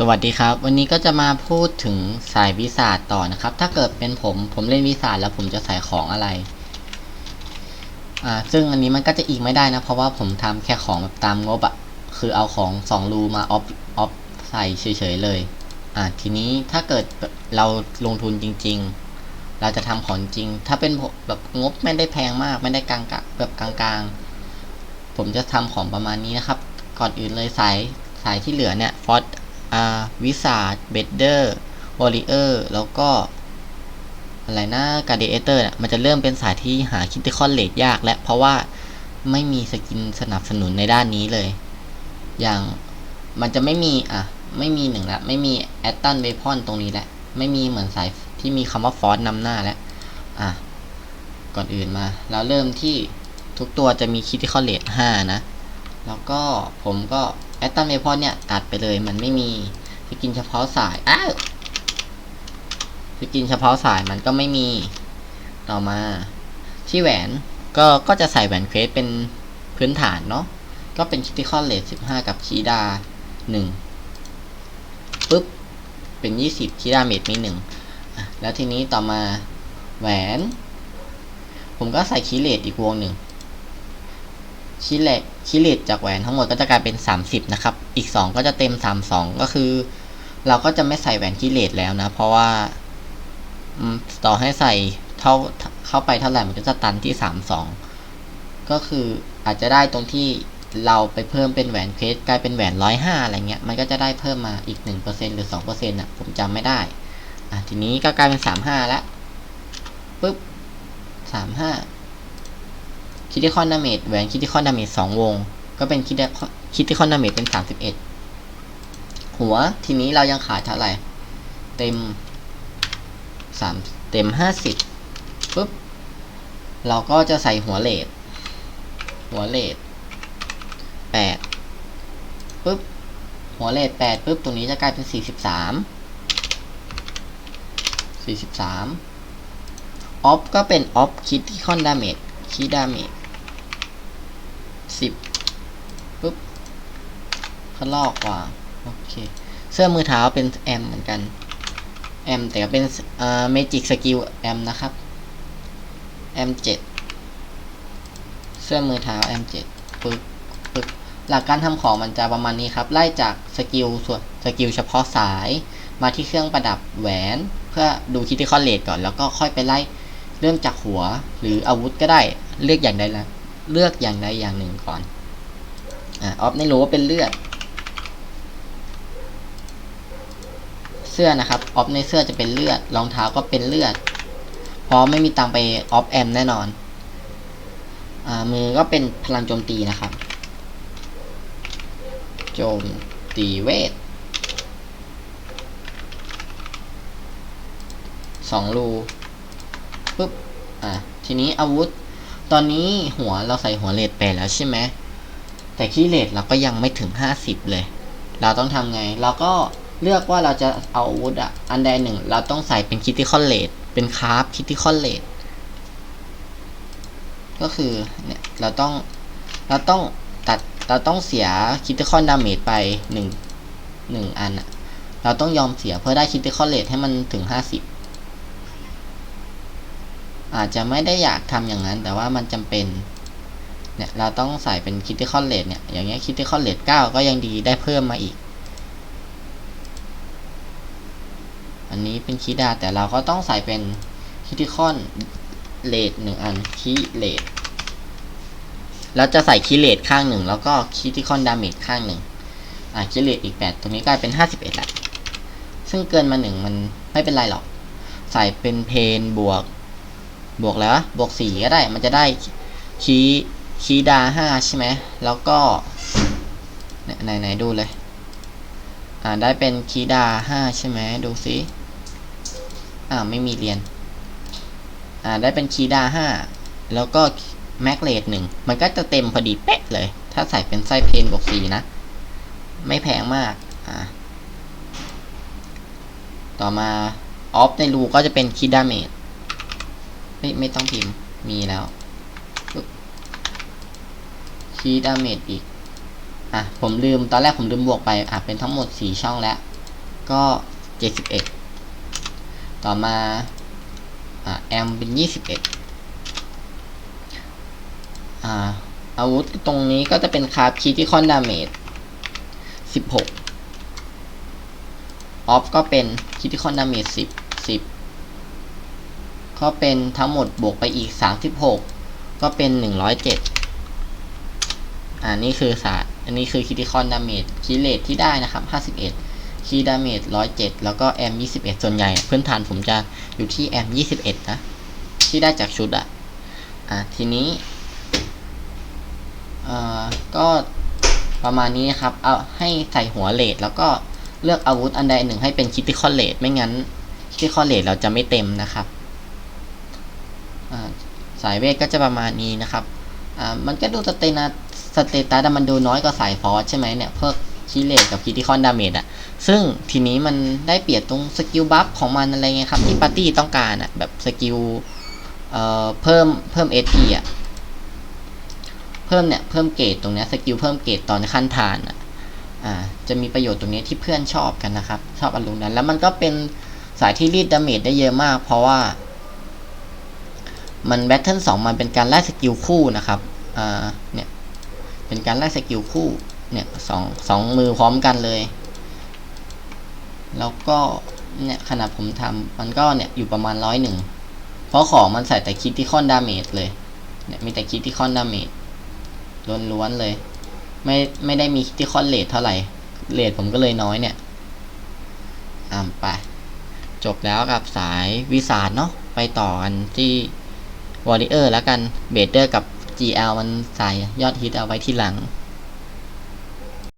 สวัสดีครับ วันนี้ก็จะมาพูดถึงสายวิสาดต่อนะครับ ถ้าเกิดเป็นผมผมเล่นวิสาดแล้วผมจะใส่ของอะไรอ่าซึ่งอันนี้มันก็จะอีกไม่ได้นะ เพราะว่าผมทำแค่ของแบบตามงบอะคือเอาของสองรูมาออฟออฟใส่เฉยๆเลยอ่าทีนี้ถ้าเกิดเราลงทุนจริง ๆ เราจะทำของจริง ถ้าเป็นแบบงบไม่ได้แพงมาก ไม่ได้กลางกแบบกลางๆ ผมจะทำของประมาณนี้นะครับ ก่อนอื่นเลยสายสายที่เหลือเนี่ยฟอส อ่าวิสาดเบดเดอร์วอริเออร์แล้วก็อะไรนะการเดเตอร์เนี่ยมันจะเริ่มเป็นสายที่หาคิด i คอนเล e ยากและเพราะว่าไม่มีสกินสนับสนุนในด้านนี้เลย อย่างมันจะไม่มีอะไม่มีหนึ่งละไม่มีแอตตันเวพอนตรงนี้แหละ ไม่มีเหมือนสายที่มีคำว่าฟอสนำหน้าแล้วอะก่อนอื่นมา เราเริ่มที่ทุกตัวจะมีคิด i คอนเล e 5นะ แล้วก็ผมก็ แอตตันเวพอเนี่ยตัดไปเลยมันไม่มีสกินเฉพาะสายอ้าวสกินเฉพาะสายมันก็ไม่มีต่อมาที่แหวนก็ก็จะใส่แหวนเควสเป็นพื้นฐานเนาะก็เป็นคิติคอลเลส15กับคีดา1ปุ๊บ เป็น20คีดาเมดมี1อะแล้วทีนี้ต่อมาแหวน ผมก็ใส่คีเลตอีกวงหนึ่ง คิเลตคิเลตจากแหวนทั้งหมดก็จะกลายเป็น 30 นะครับ อีก 2 ก็จะเต็ม 32 ก็คือ เราก็จะไม่ใส่แหวนคิเลตแล้วนะ เพราะว่าต่อให้ใส่เท่าเข้าไปเท่าไหร่มันก็จะตันที่ 32 ก็คืออาจจะได้ตรงที่เราไปเพิ่มเป็นแหวนเคสกลายเป็นแหวน105อะไรเงี้ย มันก็จะได้เพิ่มมาอีก1%หรือ2%อะ ผมจำไม่ได้ อะ ทีนี้ก็กลายเป็น35แล้วปุ๊บ35 คิติคอนดาเมจแหวนคิติคอนดาเมจสองวง ก็เป็นคิติคิติคอนดาเมจเป็นสามสิบเอ็ดหัวทีนี้เรายังขาดเท่าไหร่ เต็มสามเต็มห้าสิบปุ๊บ เราก็จะใส่หัวเลดหัวเลดแปดปุ๊บ หัวเลดแปดปุ๊บ ตรงนี้จะกลายเป็นสี่สิบสามสี่สิบสามออฟก็เป็นออฟคิติคอนดาเมจคีดาเมจสิบปุ๊บเขาลอกกว่าโอเคเสื้อมือเท้าเป็นแอมเหมือนกันแอมแต่ก็เป็นเอ่อเมจิกสกิลแอมนะครับแอมเจ็ดเสื้อมือเท้าแอมเจ็ดปึ๊บปึ๊บหลักการทำของมันจะประมาณนี้ครับ ไล่จากสกิลส่วนสกิลเฉพาะสายมาที่เครื่องประดับแหวน เพื่อดูคิติคอลเลตก่อน แล้วก็ค่อยไปไล่เริ่มจากหัวหรืออาวุธก็ได้เลือกอย่างใดละเลือกอย่างใดอย่างหนึ่งก่อนอ่าออฟในรู้ว่าเป็นเลือด สื้อนะครับออฟในเสื้อจะเป็นเลือดรองเท้าก็เป็นเลือดเพราะไม่มีตังไปออฟแอมแน่นอนอมือก็เป็นพลังโจมตีนะครับ โจมตีเวทสองรูปุ๊บอะทีนี้อาวุธ ตอนนี้หัวเราใส่หัวเลดไปแล้วใช่ไหมแต่ขี้เลดเราก็ยังไม่ถึง 50 เลย เราต้องทำไง เราก็ เลือกว่าเราจะเอาอาวุธอะ อันใดหนึ่ง เราต้องใส่เป็นคิติคอนเลดเป็นคาร์บคิติคอนเลดก็คือเนี่ยเราต้องเราต้องตัดเราต้องเสียคิติคอนดาเมจไปหนึ่งหนึ่งอันอะ เราต้องยอมเสียเพื่อได้คิติคอนเลดให้มันถึง50อาจจะไม่ได้อยากทำอย่างนั้น แต่ว่ามันจำเป็นเนี่ยเราต้องใส่เป็นคิ t i คอ l เล e เนี่ยอย่างเงี้ยคิ t i คอ l เล e 9ก็ยังดีได้เพิ่มมาอีก นนี้เป็นคีดาแต่เราก็ต้องใส่เป็นคิ t i คอนเล e หนึ่งอันคีเล e แล้วจะใส่คีเล e ข้างหนึ่งแล้วก็คิติคอนดาเมจข้างหนึ่งอ่าคีเล e อีก8ตรงนี้กลายเป็น51แหละซึ่งเกินมาหนึ่งมันไม่เป็นไรหรอก ใส่เป็นเพนบวก บวกแล้วบวกสี่ก็ได้ มันจะได้คีคีดาห้าใช่ไหมแล้วก็ไหนไหนดูเลย อ่าได้เป็นคีดาห้าใช่ไหมดูซิ อ่าไม่มีเรียน อ่าได้เป็นคีดาห้าแล้วก็แม็กเลดหนึ่งมันก็จะเต็มพอดีเป๊ะเลย ถ้าใส่เป็นไส้เพนบวกสี่นะ ไม่แพงมาก อ่า ต่อมาออฟในรูก็จะเป็นคีดาเมจไม่ไม่ต้องพิมพ์มีแล้วคีดาเมจอีก อะ ผมลืมตอนแรกผมลืมบวกไป อะ เป็นทั้งหมดสี่ช่องแล้ว ก็เจ็ดสิบเอ็ด ต่อมาอ่าแอมเป็นยี่สิบเอ็ดอ่าอาวุธตรงนี้ก็จะเป็นคาร์คีที่คอนดาเมจสิบหกออฟก็เป็นคิติคอนดาเมจสิบสิบก็เป็นทั้งหมดบวกไปอีกสามสิบหกก็เป็นหนึ่งร้อยเจ็ดอ่านี่คือศาสตร์อันนี้คือคิติคอนดาเมจคีเลทที่ได้นะครับห้าสิบเอ็ด คีดาเมจร้อยเจ็ดแล้วก็แอมยี่สิบเอ็ดส่วนใหญ่พื้นฐานผมจะอยู่ที่แอมยี่สิบเอ็ดนะ ที่ได้จากชุดอะอะทีนี้เอ่อก็ประมาณนี้นะครับ เอาให้ใส่หัวเลดแล้วก็เลือกอาวุธอันใดหนึ่งให้เป็นคิติคอลเลดไม่งั้นคิติคอลเลดเราจะไม่เต็มนะครับสายเวทก็จะประมาณนี้นะครับมันก็ดูสเตนาสเตตัสอะมันดูน้อยกว่าสายฟอสใช่ไหมเนี่ยเพิ่มคิเลตกับคิติคอนดาเมจอะ ซึ่งทีนี้มันได้เปรียบตรงสกิลบัฟของมันอะไรเงี้ยครับที่ปาร์ตี้ต้องการอะแบบสกิลเอ่อเพิ่มเพิ่มเอทีอะเพิ่มเนี่ยเพิ่มเกรดตรงเนี้ยสกิลเพิ่มเกรดตอนขั้นทานอะอ่าจะมีประโยชน์ตรงนี้ที่เพื่อนชอบกันนะครับ ชอบอารมณ์นั้น แล้วมันก็เป็นสายที่รีดดาเมจได้เยอะมาก เพราะว่า มันแบทเทิลสองมันเป็นการไล่สกิลคู่นะครับอ่าเนี่ยเป็นการไล่สกิลคู่เนี่ยสองสองมือพร้อมกันเลย แล้วก็เนี่ยขนาดผมทำมันก็เนี่ยอยู่ประมาณร้อยหนึ่งเพราะของมันใส่แต่คิดที่คอนดาเมจเลยเนี่ยมีแต่คิดที่คอนดาเมจล้วนๆเลย ไม่ไม่ได้มีที่คอนเลทเท่าไหร่เลทผมก็เลยน้อยเนี่ยอ่าไปจบแล้วกับสายวิสาดเนาะไปต่อกันที่วอริเออร์แล้วกันเบเดอร์กับ GL มันใส่ยอดฮิตเอาไว้ที่หลัง